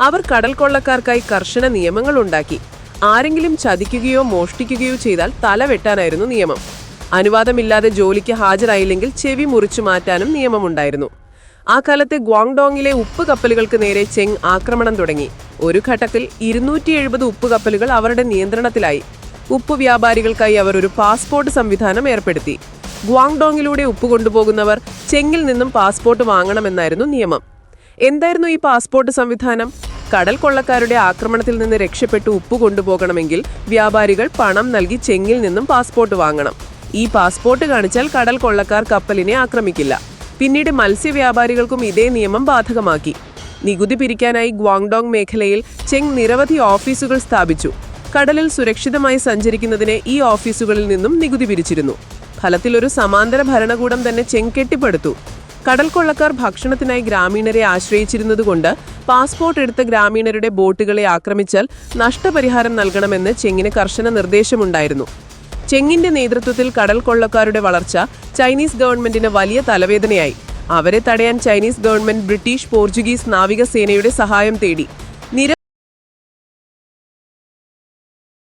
അവർ കടൽ കൊള്ളക്കാർക്കായി കർശന നിയമങ്ങൾ ഉണ്ടാക്കി ആരെങ്കിലും ചതിക്കുകയോ മോഷ്ടിക്കുകയോ ചെയ്താൽ തല വെട്ടാനായിരുന്നു നിയമം. അനുവാദമില്ലാതെ ജോലിക്ക് ഹാജരായില്ലെങ്കിൽ ചെവി മുറിച്ചു മാറ്റാനും നിയമമുണ്ടായിരുന്നു. ആ കാലത്തെ ഗ്വാങ്ഡോങ്ങിലെ ഉപ്പ് കപ്പലുകൾക്ക് നേരെ ചെങ് ആക്രമണം തുടങ്ങി. ഒരു ഘട്ടത്തിൽ ഇരുന്നൂറ്റി എഴുപത് ഉപ്പ് കപ്പലുകൾ അവരുടെ നിയന്ത്രണത്തിലായി. ഉപ്പ് വ്യാപാരികൾക്കായി അവർ ഒരു പാസ്പോർട്ട് സംവിധാനം ഏർപ്പെടുത്തി. ഗ്വാങ്ഡോങ്ങിലൂടെ ഉപ്പ് കൊണ്ടുപോകുന്നവർ ചെങ്ങിൽ നിന്നും പാസ്പോർട്ട് വാങ്ങണമെന്നായിരുന്നു നിയമം. എന്തായിരുന്നു ഈ പാസ്പോർട്ട് സംവിധാനം? കടൽ കൊള്ളക്കാരുടെ ആക്രമണത്തിൽ നിന്ന് രക്ഷപ്പെട്ട് ഉപ്പ് കൊണ്ടുപോകണമെങ്കിൽ വ്യാപാരികൾ പണം നൽകി ചെങ്ങിൽ നിന്നും പാസ്പോർട്ട് വാങ്ങണം. ഈ പാസ്പോർട്ട് കാണിച്ചാൽ കടൽ കൊള്ളക്കാർ കപ്പലിനെ ആക്രമിക്കില്ല. പിന്നീട് മത്സ്യവ്യാപാരികൾക്കും ഇതേ നിയമം ബാധകമാക്കി. നികുതി പിരിക്കാനായി ഗ്വാങ്ഡോങ് മേഖലയിൽ ചെങ് നിരവധി ഓഫീസുകൾ സ്ഥാപിച്ചു. കടലിൽ സുരക്ഷിതമായി സഞ്ചരിക്കുന്നതിന് ഈ ഓഫീസുകളിൽ നിന്നും നികുതി പിരിച്ചിരുന്നു. ഫലത്തിൽ ഒരു സമാന്തര ഭരണകൂടം തന്നെ ചെങ് കെട്ടിപ്പടുത്തു. കടൽ കൊള്ളക്കാർ ഭക്ഷണത്തിനായി ഗ്രാമീണരെ ആശ്രയിച്ചിരുന്നതുകൊണ്ട് പാസ്പോർട്ട് എടുത്ത ഗ്രാമീണരുടെ ബോട്ടുകളെ ആക്രമിച്ചാൽ നഷ്ടപരിഹാരം നൽകണമെന്ന് ചെങ്ങിന് കർശന നിർദ്ദേശമുണ്ടായിരുന്നു. ചെങ്ങിന്റെ നേതൃത്വത്തിൽ കടൽ കൊള്ളക്കാരുടെ വളർച്ച ചൈനീസ് ഗവൺമെന്റിന് വലിയ തലവേദനയായി. അവരെ തടയാൻ ചൈനീസ് ഗവൺമെന്റ് ബ്രിട്ടീഷ് പോർച്ചുഗീസ് നാവികസേനയുടെ സഹായം തേടി.